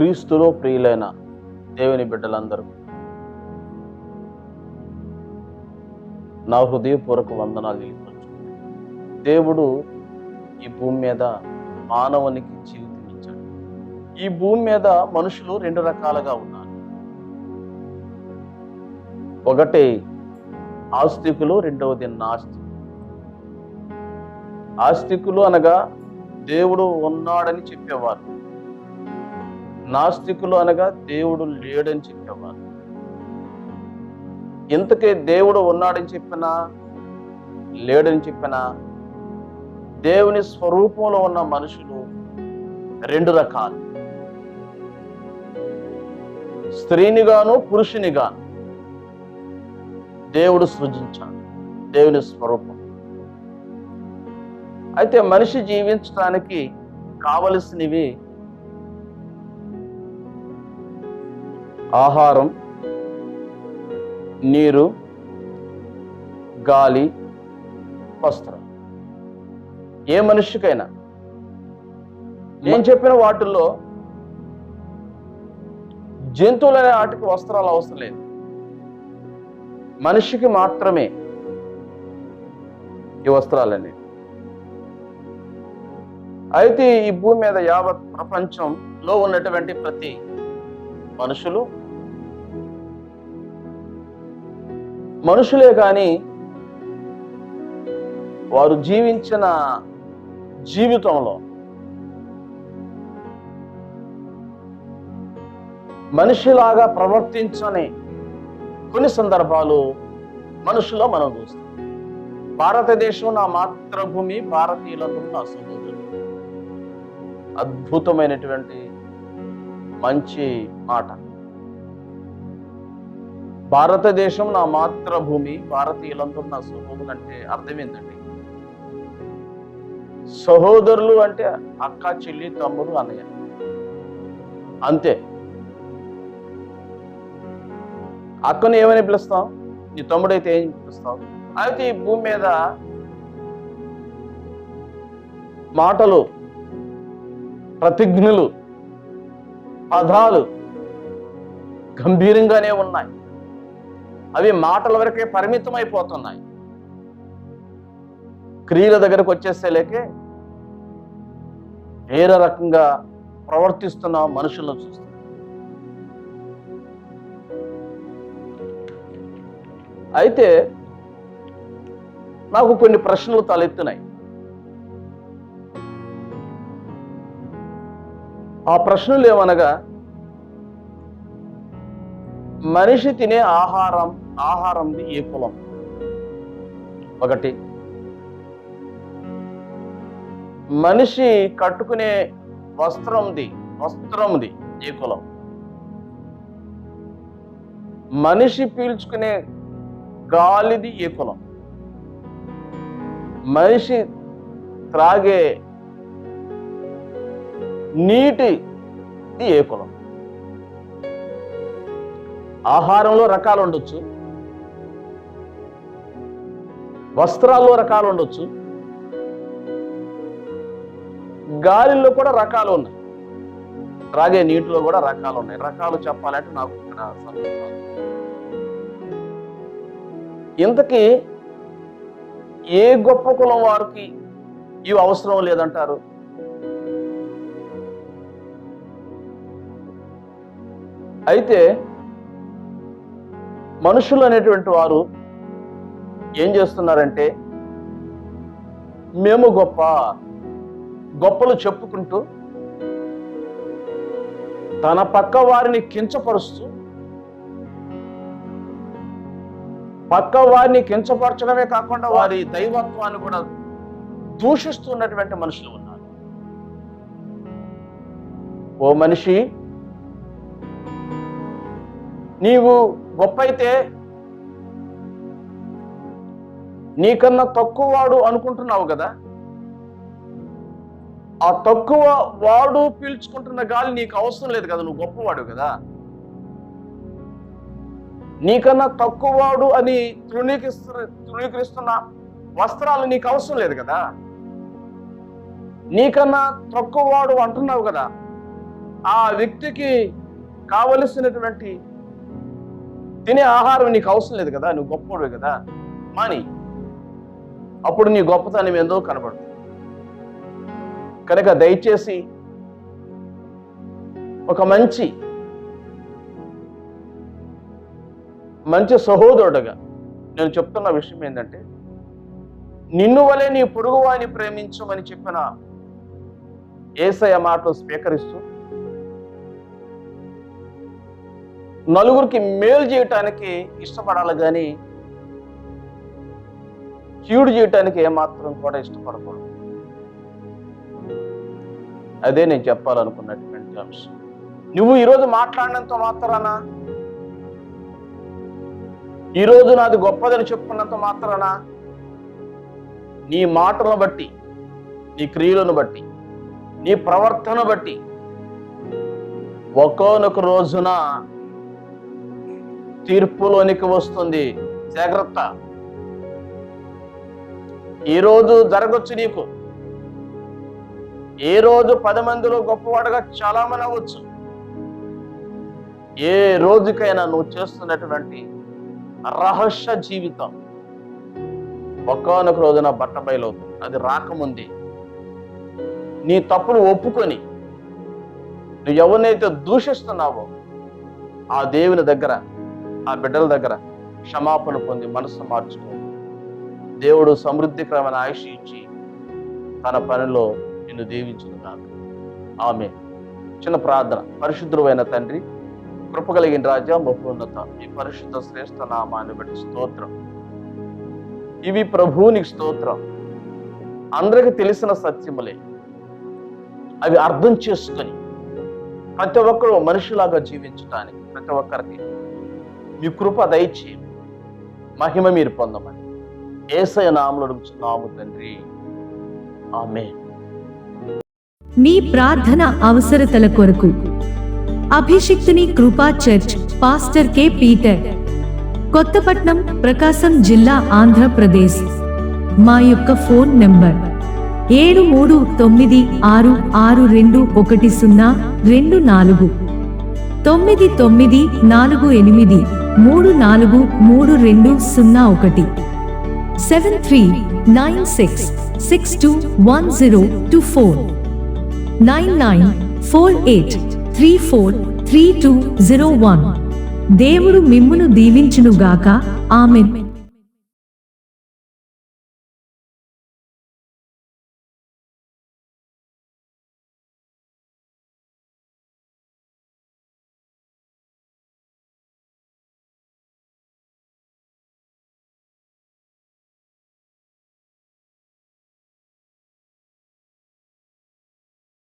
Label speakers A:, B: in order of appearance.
A: క్రీస్తులో ప్రియులైన దేవుని బిడ్డలందరూ నా హృదయపూర్వక వందనాలు తెలియపరచుకుంటాను దేవుడు ఈ భూమి మీద మానవునికి జీవితం ఇచ్చాడు. ఈ భూమి మీద మనుషులు రెండు రకాలుగా ఉన్నారు. ఒకటి ఆస్తికులు రెండవది నాస్తికులు. ఆస్తికులు అనగా దేవుడు ఉన్నాడని చెప్పేవారు. నాస్తికులు అనగా దేవుడు లేడని చెప్పేవారు. ఇంతకే దేవుడు ఉన్నాడని చెప్పినా లేడని చెప్పినా దేవుని స్వరూపంలో ఉన్న మనుషులు రెండు రకాలు. స్త్రీనిగాను పురుషునిగాను దేవుడు సృజించాడు. దేవుని స్వరూపం. అయితే మనిషి జీవించడానికి కావలసినవి ఆహారం నీరు గాలి వస్త్రం. ఏ మనిషికైనా. నేను చెప్పిన వాటిల్లో జంతువులనే వాటికి వస్త్రాలు అవసరం లేదు. మనిషికి మాత్రమే ఈ వస్త్రాలన్నీ. అయితే ఈ భూమి మీద యావత్ ప్రపంచంలో ఉన్నటువంటి ప్రతి మనుషులు మనుషులే కానీ వారు జీవించిన జీవితంలో మనిషిలాగా ప్రవర్తించని కొన్ని సందర్భాలు మనుషులో మనం చూస్తాం. భారతదేశం నా మాతృభూమి భారతీయులందరూ నా సహోదరులు. అద్భుతమైనటువంటి మంచి మాట. భారతదేశం నా మాతృభూమి భారతీయులందరూ నా సహోదరులు అంటే అర్థం ఏంటండి సహోదరులు అంటే అక్క చెల్లి తమ్ముడు అన్నయ్య. అంతే. అక్కను ఏమని పిలుస్తాం? నీ తమ్ముడైతే ఏం పిలుస్తాం? అయితే ఈ భూమి మీద మాటలు ప్రతిజ్ఞలు పదాలు గంభీరంగానే ఉన్నాయి. అవి మాటల వరకే పరిమితం అయిపోతున్నాయి క్రియల దగ్గరకు వచ్చేసేలేకే వేరే రకంగా ప్రవర్తిస్తున్న మనుషులను చూస్తాం. అయితే నాకు కొన్ని ప్రశ్నలు తలెత్తున్నాయి. ఆ ప్రశ్నలు ఏమనగా మనిషి తినే ఆహారం ఆహారంది ఏ కులం ఒకటి. మనిషి కట్టుకునే వస్త్రంది వస్త్రంది ఏ కులం మనిషి పీల్చుకునే గాలిది ఏ కులం మనిషి త్రాగే నీటిది ఏ కులం ఆహారంలో రకాలు ఉండొచ్చు. వస్త్రాల్లో రకాలు ఉండొచ్చు. గాలిలో కూడా రకాలు ఉన్నాయి. అలాగే నీటిలో కూడా రకాలు ఉన్నాయి. రకాలు చెప్పాలంటే నాకు ఇక్కడ సమయం ఇంతకీ ఏ గొప్ప కులం వారికి ఇవి అవసరం లేదంటారు? అయితే మనుషులు అనేటువంటి వారు ఏం చేస్తున్నారంటే మేము గొప్ప గొప్పలు చెప్పుకుంటూ తన పక్క వారిని కించపరుస్తూ పక్క వారిని కించపరచడమే కాకుండా వారి దైవత్వాన్ని కూడా దూషిస్తున్నటువంటి మనుషులు ఉన్నారు. ఓ మనిషి నీవు గొప్ప అయితే నీకన్నా తక్కువ వాడు అనుకుంటున్నావు కదా? ఆ తక్కువ వాడు పీల్చుకుంటున్న గాలి నీకు అవసరం లేదు కదా నువ్వు గొప్పవాడు కదా? నీకన్నా తక్కువ వాడు అని తృణీకరిస్తు తృణీకరిస్తున్న వస్త్రాలు నీకు అవసరం లేదు కదా? నీకన్నా తక్కువ వాడు అంటున్నావు కదా? ఆ వ్యక్తికి కావలసినటువంటి తినే ఆహారం నీకు అవసరం లేదు కదా నువ్వు గొప్పవాడు కదా. మాని. అప్పుడు నీ గొప్పతనం ఏందో కనబడుతుంది. కనుక దయచేసి ఒక మంచి మంచి సహోదరుడుగా నేను చెప్తున్న విషయం ఏంటంటే నిన్ను వలె నీ పొరుగువాని ప్రేమించమని చెప్పిన ఏసయ మాటలు స్వీకరిస్తూ నలుగురికి మేలు చేయటానికి ఇష్టపడాలి కానీ చీడు చేయటానికి ఏమాత్రం కూడా ఇష్టపడకూడదు. అదే నేను చెప్పాలనుకున్నటువంటి అంశం. నువ్వు ఈరోజు మాట్లాడినంత మాత్రానా ఈరోజు నాది గొప్పదని చెప్పుకున్నంత మాత్రానా నీ మాటలను బట్టి నీ క్రియలను బట్టి నీ ప్రవర్తన బట్టి ఒక్కోనొక రోజున తీర్పులోనికి వస్తుంది. జాగ్రత్త. ఈ రోజు జరగచ్చు నీకు. ఏ రోజు పది మందిలో గొప్పవాడుగా చాలా మంది అవ్వచ్చు. ఏ రోజుకైనా నువ్వు చేస్తున్నటువంటి రహస్య జీవితం ఒక్కొనొక రోజున బట్ట బయలవుతుంది. అది రాకముందే. నీ తప్పులు ఒప్పుకొని నువ్వు ఎవరినైతే దూషిస్తున్నావో ఆ దేవుని దగ్గర ఆ బిడ్డల దగ్గర క్షమాపణ పొంది మనసు మార్చుకో. దేవుడు సమృద్ధికరమైన ఆయుష్ ఇచ్చి తన పనిలో నిన్ను దీవించును కాదు ఆమె చిన్న ప్రార్థన. పరిశుద్ధమైన తండ్రి కృపగలిగిన రాజా మహోన్నత ఈ పరిశుద్ధ శ్రేష్ఠ నామాన్ని బట్టి స్తోత్రం. ఇవి ప్రభువునికి స్తోత్రం. అందరికి తెలిసిన సత్యములే. అవి అర్థం చేసుకొని ప్రతి ఒక్కరు మనిషిలాగా జీవించడానికి ప్రతి ఒక్కరికి మీ కృప దయచి మహిమ మీరు పొందమని. ఏసయ నామలు అడుగుతున్నాము తండ్రి. ఆమె
B: మీ ప్రార్థన అవసరతల కొరకు అభిషిక్తుని Krupa church pastor K Peter Kothapatnam Prakasam జిల్లా ఆంధ్రప్రదేశ్. మా యొక్క ఫోన్ నంబర్ ఏడు మూడు తొమ్మిది ఆరు ఆరు రెండు ఒకటి సున్నా రెండు నాలుగు తొమ్మిది తొమ్మిది నాలుగు ఎనిమిది. మూడు నాలుగు మూడు రెండు సున్నా ఒకటి. Seven three nine six six two one zero two four. Nine nine four eight three four three two zero one. దేవుడు మిమ్మును దీవించునుగాక. ఆమెన్.